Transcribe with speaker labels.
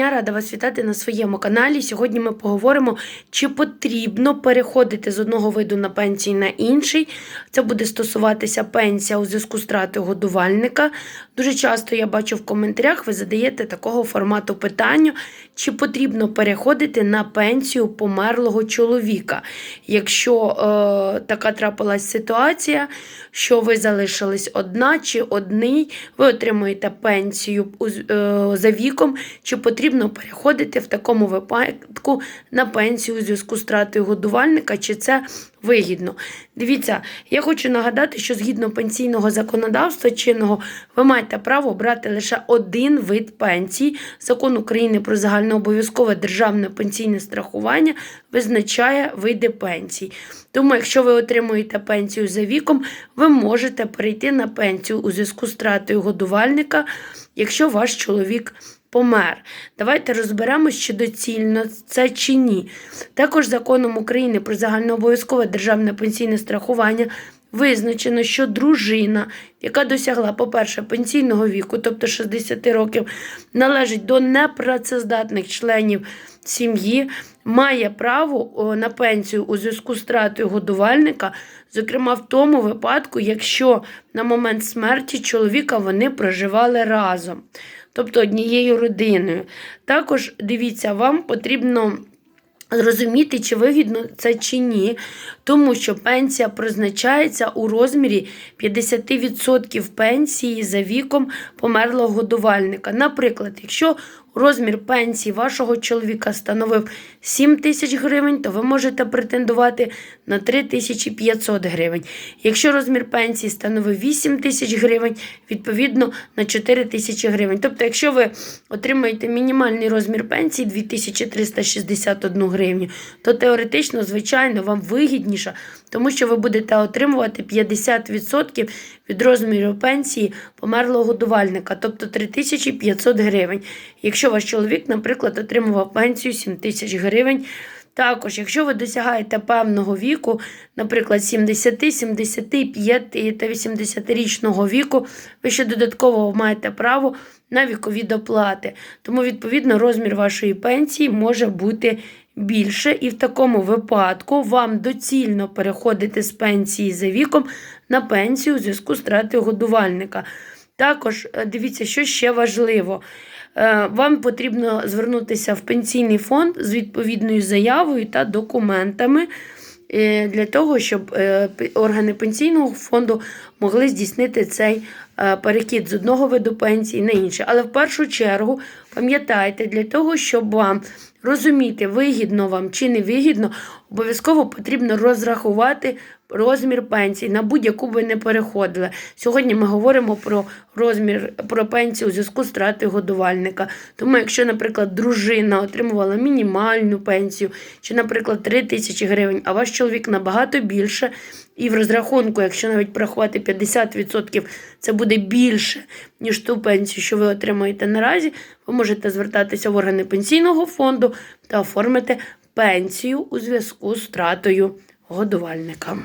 Speaker 1: Я рада вас вітати на своєму каналі. Сьогодні ми поговоримо, чи потрібно переходити з одного виду на пенсії на інший. Це буде стосуватися пенсія у зв'язку з втратою годувальника. Дуже часто я бачу в коментарях, ви задаєте такого формату питання, чи потрібно переходити на пенсію померлого чоловіка. Якщо е, така трапилась ситуація, що ви залишились одна чи одний, ви отримуєте пенсію е, за віком, чи потрібно переходити в такому випадку на пенсію у зв'язку з втратою годувальника, чи це вигідно. Дивіться, я хочу нагадати, що згідно пенсійного законодавства чинного, ви маєте право брати лише один вид пенсії. Закон України про загальнообов'язкове державне пенсійне страхування визначає види пенсій. Тому, якщо ви отримуєте пенсію за віком, ви можете перейти на пенсію у зв'язку з втратою годувальника, якщо ваш чоловік помер. Давайте розберемось, чи доцільно це чи ні. Також законом України про загальнообов'язкове державне пенсійне страхування визначено, що дружина, яка досягла, по-перше, пенсійного віку, тобто 60 років, належить до непрацездатних членів сім'ї, має право на пенсію у зв'язку з втратою годувальника, зокрема в тому випадку, якщо на момент смерті чоловіка вони проживали разом, тобто однією родиною. Також дивіться, вам потрібно. Зрозуміти, чи вигідно це чи ні, тому що пенсія призначається у розмірі 50% пенсії за віком померлого годувальника. Наприклад, якщо розмір пенсії вашого чоловіка становив 7 тисяч гривень, то ви можете претендувати на 3500 гривень. Якщо розмір пенсії становив 8 тисяч гривень, відповідно на 4 тисячі гривень. Тобто, якщо ви отримаєте мінімальний розмір пенсії 2361 гривню, то теоретично, звичайно, вам вигідніше, тому що ви будете отримувати 50% від розміру пенсії померлого годувальника, тобто 3500 гривень. Якщо ваш чоловік, наприклад, отримував пенсію 7 тисяч гривень. Також, якщо ви досягаєте певного віку, наприклад, 70, 75 та 80-річного віку, ви ще додатково маєте право на вікові доплати. Тому, відповідно, розмір вашої пенсії може бути більше, і в такому випадку вам доцільно переходити з пенсії за віком на пенсію у зв'язку з втратою годувальника. Також е, дивіться, що ще важливо. Е, Вам потрібно звернутися в пенсійний фонд з відповідною заявою та документами е, для того, щоб органи пенсійного фонду могли здійснити цей е, перехід з одного виду пенсії на інший. Але в першу чергу пам'ятайте, для того, щоб вам розуміти, вигідно вам чи не вигідно, обов'язково потрібно розрахувати розмір пенсії, на будь-яку ви не переходили. Сьогодні ми говоримо про розмір про пенсію у зв'язку з втратою годувальника. Тому, якщо, наприклад, дружина отримувала мінімальну пенсію, чи, наприклад, 3 тисячі гривень, а ваш чоловік набагато більше, і в розрахунку, якщо навіть порахувати 50%, це буде більше, ніж ту пенсію, що ви отримаєте наразі, ви можете звертатися в органи пенсійного фонду та оформити пенсію у зв'язку з втратою годувальника.